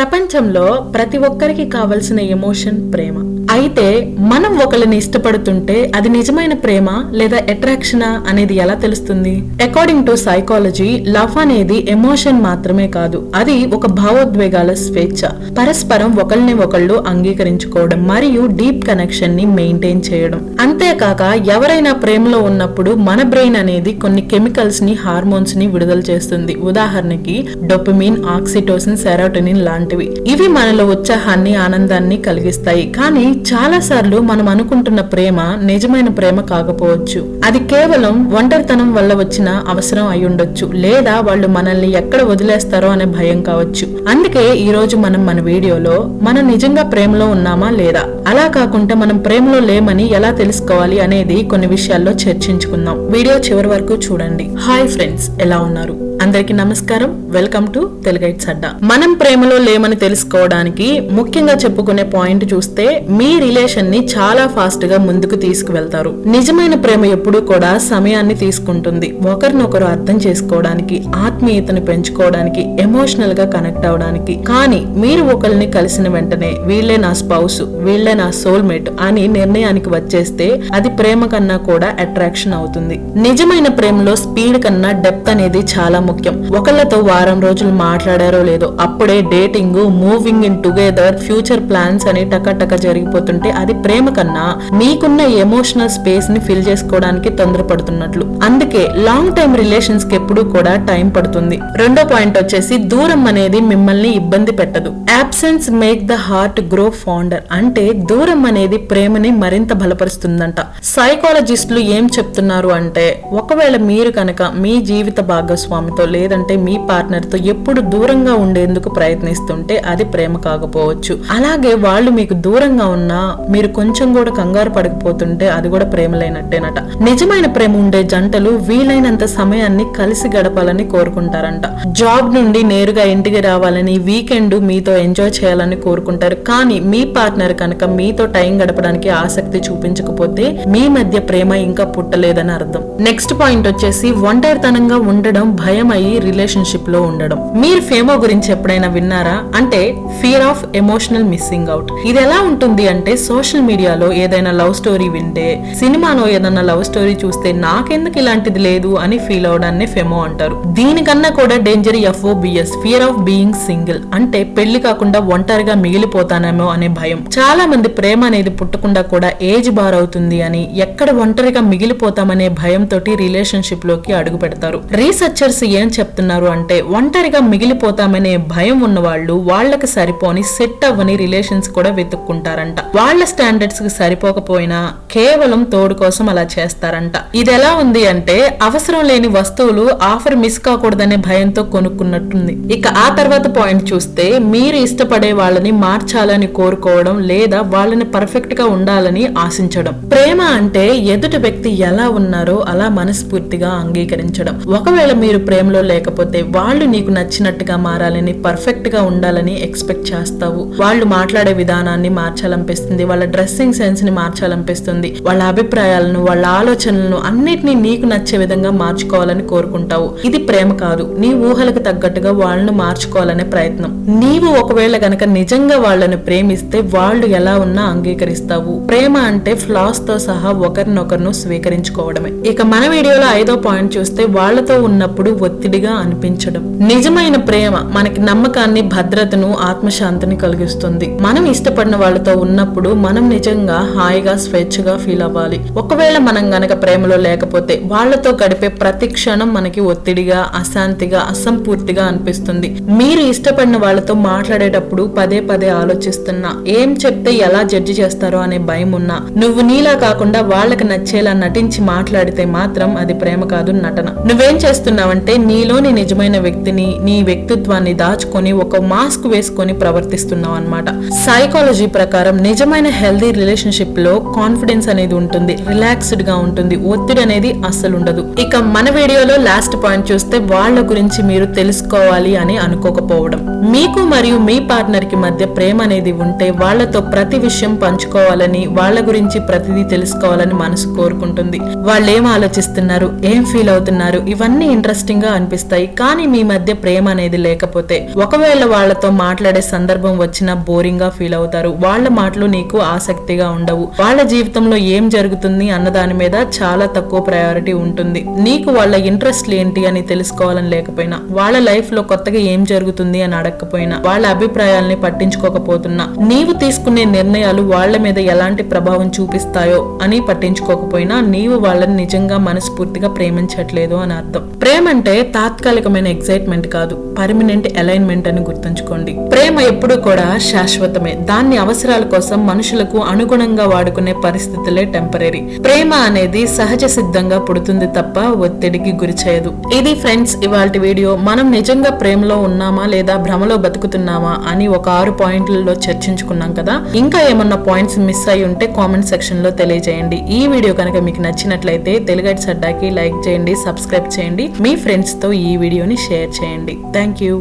ప్రపంచంలో ప్రతి ఒక్కరికి కావలసిన ఎమోషన్ ప్రేమ. అయితే మనం ఒకరిని ఇష్టపడుతుంటే అది నిజమైన ప్రేమ లేదా అట్రాక్షనా అనేది ఎలా తెలుస్తుంది? అకార్డింగ్ టు సైకాలజీ లవ్ అనేది ఎమోషన్ మాత్రమే కాదు. అది ఒక భావోద్వేగాల స్వేచ్ఛ. పరస్పరం ఒకరిని ఒకళ్ళు అంగీకరించుకోవడం మరియు డీప్ కనెక్షన్ని మెయింటైన్ చేయడం. అంతేకాక ఎవరైనా ప్రేమలో ఉన్నప్పుడు మన బ్రెయిన్ అనేది కొన్ని కెమికల్స్ని హార్మోన్స్ని విడుదల చేస్తుంది. ఉదాహరణకి డొపమిన్ ఆక్సిటోసిన్ సెరోటోనిన్ లాంటివి. ఇవి మనలో ఉత్సాహాన్ని ఆనందాన్ని కలిగిస్తాయి. కానీ చాలా సార్లు మనం అనుకుంటున్న ప్రేమ నిజమైన ప్రేమ కాకపోవచ్చు. అది కేవలం ఒంటరితనం వల్ల వచ్చిన అవసరం అయి ఉండొచ్చు. లేదా వాళ్ళు మనల్ని ఎక్కడ వదిలేస్తారో అనే భయం కావచ్చు. అందుకే ఈ రోజు మనం మన వీడియోలో మనం నిజంగా ప్రేమలో ఉన్నామా లేదా? అలా కాకుండా మనం ప్రేమలో లేమని ఎలా తెలుసుకోవాలి అనేది కొన్ని విషయాల్లో చర్చించుకుందాం. వీడియో చివరి వరకు చూడండి. హాయ్ ఫ్రెండ్స్ ఎలా ఉన్నారు? అందరికీ నమస్కారం. వెల్కమ్ టు తెలుగైట్స్ అడ్డా మనం ప్రేమలో లేమని తెలుసుకోవడానికి ముఖ్యంగా చెప్పుకునే పాయింట్ చూస్తే మీ రిలేషన్ని చాలా ఫాస్ట్గా ముందుకు తీసుకువెళ్తారు. నిజమైన ప్రేమ ఎప్పుడూ కూడా సమయాన్ని తీసుకుంటుంది. ఒకరినొకరు అర్థం చేసుకోవడానికి ఆత్మీయతను పెంచుకోవడానికి ఎమోషనల్గా కనెక్ట్ అవడానికి. కానీ మీరు ఒకరిని కలిసిన వెంటనే వీళ్ళే నా స్పౌస్ వీళ్ళే నా సోల్మేట్ అని నిర్ణయానికి వచ్చేస్తే అది ప్రేమ కన్నా కూడా అట్రాక్షన్ అవుతుంది. నిజమైన ప్రేమలో స్పీడ్ కన్నా డెప్త్ అనేది చాలా ముఖ్యం. ఒకళ్ళతో వారం రోజులు మాట్లాడారో లేదో అప్పుడే dating moving in together future plans అని టకటక జరిగిపోతుంటే అది ప్రేమ కన్నా మీకున్న ఎమోషనల్ స్పేస్ని ఫిల్ చేసుకోవడానికి తొందరపడుతున్నట్లు. అందుకే లాంగ్ టైం రిలేషన్స్కి ఎప్పుడు కూడా టైం పడుతుంది. రెండో పాయింట్ వచ్చేసి దూరం అనేది మిమ్మల్ని ఇబ్బంది పెట్టదు. Absence make the heart grow fonder అంటే దూరం అనేది ప్రేమని మరింత బలపరుస్తుందంట. సైకాలజిస్టులు ఏం చెప్తున్నారు అంటే ఒకవేళ మీరు కనుక మీ జీవిత భాగస్వామితో లేదంటే మీ పార్ట్నర్తో ఎప్పుడు దూరంగా ఉండేందుకు ప్రయత్నిస్తుంటే అది ప్రేమ కాకపోవచ్చు. అలాగే వాళ్ళు మీకు దూరంగా ఉన్నా మీరు కొంచెం కూడా కంగారు పడకపోతుంటే అది కూడా ప్రేమ లేనట్టేనట. నిజమైన ప్రేమ ఉండే జంటలు వీలైనంత సమయాన్ని కలిసి గడపాలని కోరుకుంటారంట. జాబ్ నుండి నేరుగా ఇంటికి రావాలని వీకెండ్ మీతో ఎంజాయ్ చేయాలని కోరుకుంటారు. కానీ మీ పార్ట్నర్ కనుక మీతో టైం గడపడానికి ఆసక్తి చూపించకపోతే మీ మధ్య ప్రేమ ఇంకా పుట్టలేదని అర్థం. నెక్స్ట్ పాయింట్ వచ్చేసి ఒంటరితనంగా ఉండడం భయం అయ్యి రిలేషన్షిప్లో ఉండడం. మీరు ఫేమో గురించి ఎప్పుడైనా విన్నారా? అంటే fear of emotional missing out ఇది ఎలా ఉంటుంది అంటే సోషల్ మీడియాలో ఏదైనా లవ్ స్టోరీ వింటే సినిమాలో ఏదైనా లవ్ స్టోరీ చూస్తే నాకెందుకు ఇలాంటిది లేదు అని ఫీల్ అవడాన్ని ఫెమో అంటారు. దీనికన్నా కూడా danger FOBS fear of being single అంటే పెళ్ళి కాకుండా ఒంటరిగా మిగిలిపోతానేమో అనే భయం. చాలా మంది ప్రేమ అనేది పుట్టకుండా కూడా ఏజ్ బార్ అవుతుంది అని ఎక్కడ ఒంటరిగా మిగిలిపోతామనే భయంతో రిలేషన్షిప్లోకి అడుగు పెడతారు. రీసెర్చర్స్ ఏం చెప్తున్నారు అంటే ఒంటరిగా మిగిలిపోతామనే భయం ఉన్న వాళ్ళు వాళ్ళకి సరిపోని సెట్ అవ్వని రిలేషన్స్ కూడా వెతుక్కుంటారంట. వాళ్ళ స్టాండర్డ్స్కి సరిపోకపోయినా కేవలం తోడు కోసం అలా చేస్తారంట. ఇది ఎలా ఉంది అంటే అవసరం లేని వస్తువులు ఆఫర్ మిస్ కాకూడదనే భయంతో కొనుక్కున్నట్టుంది. ఇక ఆ తర్వాత పాయింట్ చూస్తే మీరు ఇష్టపడే వాళ్ళని మార్చాలని కోరుకోవడం లేదా వాళ్ళని పర్ఫెక్ట్గా ఉండాలని ఆశించడం. ప్రేమ అంటే ఎదుటి వ్యక్తి ఎలా ఉన్నారో అలా మనస్ఫూర్తిగా అంగీకరించడం. ఒకవేళ మీరు ప్రేమలో లేకపోతే వాళ్ళు నీకు నచ్చినట్టుగా మారాలని పర్ఫెక్ట్గా ఉండాలని ఎక్స్పెక్ట్ చేస్తావు. వాళ్ళు మాట్లాడే విధానాన్ని మార్చాలనిపిస్తుంది వాళ్ళ డ్రెస్సింగ్ సెన్స్ని మార్చాలనిపిస్తుంది వాళ్ళ అభిప్రాయాలను వాళ్ళ ఆలోచనలను అన్నిటినీ నీకు నచ్చే విధంగా మార్చుకోవాలని కోరుకుంటావు. ఇది ప్రేమ కాదు. నీ ఊహలకు తగ్గట్టుగా వాళ్ళను మార్చుకోవాలనే ప్రయత్నం. నీవు ఒకవేళ గనక నిజంగా వాళ్ళని ప్రేమిస్తే వాళ్ళు ఎలా ఉన్నా అంగీకరిస్తావు. ప్రేమ అంటే ఫ్లాస్తో సహా ఒకరినొకరును స్వీకరించుకోవడమే. ఇక మన వీడియోలో ఐదో పాయింట్ చూస్తే వాళ్ళతో ఉన్నప్పుడు ఒత్తిడిగా అనిపించడం. నిజమైన ప్రేమ మనకి నమ్మకాన్ని భద్రతను ఆత్మశాంతిని కలిగిస్తుంది. మనం ఇష్టపడిన వాళ్ళతో ఉన్నప్పుడు మనం నిజంగా హాయిగా స్వేచ్ఛగా ఫీల్ అవ్వాలి. ఒకవేళ మనం గనక ప్రేమలో లేకపోతే వాళ్ళతో గడిపే ప్రతి క్షణం మనకి ఒత్తిడిగా అశాంతిగా అసంపూర్తిగా అనిపిస్తుంది. మీరు ఇష్టపడిన వాళ్ళతో మాట్లాడేటప్పుడు పదే పదే ఆలోచిస్తున్నా ఏం చెప్తే ఎలా జడ్జి చేస్తారో అనే భయం ఉన్నా. నువ్వు నీలా కాకుండా వాళ్ళకి నచ్చేలా నటించి మాట్లాడితే మాత్రం అది ప్రేమ కాదు నటన. నువ్వేం చేస్తున్నావంటే నీలోని నిజమైన వ్యక్తిని నీ వ్యక్తిత్వాన్ని దాచుకొని ఒక మాస్క్ వేసుకొని ప్రవర్తిస్తున్నావు అనమాట సైకాలజీ ప్రకారం నిజమైన హెల్దీ రిలేషన్షిప్లో కాన్ఫిడెన్స్ అనేది ఉంటుంది రిలాక్స్డ్గా ఉంటుంది ఒత్తిడి అనేది అస్సలు ఉండదు. ఇక మన వీడియోలో లాస్ట్ పాయింట్ చూస్తే వాళ్ళ గురించి మీరు తెలుసుకోవాలి అని అనుకోకపోవడం. మీకు మరియు మీ పార్ట్నర్కి మధ్య ప్రేమ అనేది ఉంటే వాళ్ళతో ప్రతి విషయం పంచుకోవాలని వాళ్ళ గురించి ప్రతిదీ తెలుసుకోవాలని మనసు కోరుకుంటుంది. వాళ్ళు ఏం ఆలోచిస్తున్నారు ఏం ఫీల్ అవుతున్నారు ఇవన్నీ ఇంట్రెస్టింగ్గా అనిపిస్తాయి. కానీ మీ మధ్య ప్రేమ అనేది లేకపోతే ఒకవేళ వాళ్ళతో మాట్లాడే సందర్భం వచ్చినా బోరింగ్గా ఫీల్ అవుతారు. వాళ్ళ మాటలు నీకు ఆసక్తిగా ఉండవు. వాళ్ళ జీవితంలో ఏం జరుగుతుంది అన్న దాని మీద చాలా తక్కువ ప్రయారిటీ ఉంటుంది. నీకు వాళ్ళ ఇంట్రెస్ట్ ఏంటి అని తెలుసుకోవాలని లేకపోయినా వాళ్ళ లైఫ్లో కొత్తగా ఏం జరుగుతుంది అని అడగకపోయినా వాళ్ళ అభిప్రాయాల్ని పట్టించుకోకపోతున్నా నీవు తీసుకునే నిర్ణయం నిర్ణయాలు వాళ్ళ మీద ఎలాంటి ప్రభావం చూపిస్తాయో అని పట్టించుకోకపోయినా నీవు వాళ్ళని నిజంగా మనస్ఫూర్తిగా ప్రేమించట్లేదు అని అర్థం. ప్రేమ అంటే తాత్కాలికమైన ఎక్సైట్మెంట్ కాదు పర్మనెంట్ అలైన్మెంట్ అని గుర్తుంచుకోండి. ప్రేమ ఎప్పుడు కూడా శాశ్వతమే. దాన్ని అవసరాల కోసం మనుషులకు అనుగుణంగా వాడుకునే పరిస్థితులే టెంపరీ ప్రేమ అనేది సహజ సిద్ధంగా పుడుతుంది తప్ప ఒత్తిడికి గురి చేయదు. ఇది ఫ్రెండ్స్ ఇవాళ వీడియో. మనం నిజంగా ప్రేమలో ఉన్నామా లేదా భ్రమలో బతుకుతున్నామా అని ఒక ఆరు పాయింట్లలో చర్చించుకున్నాం కదా? ఇంకా ఇంకా ఏమన్నా పాయింట్స్ మిస్ అయి ఉంటే కామెంట్ సెక్షన్లో తెలియజేయండి. ఈ వీడియో కనుక మీకు నచ్చినట్లయితే తెలుగటి సడ్డాకి లైక్ చేయండి సబ్స్క్రైబ్ చేయండి. మీ ఫ్రెండ్స్తో ఈ వీడియోని షేర్ చేయండి. Thank you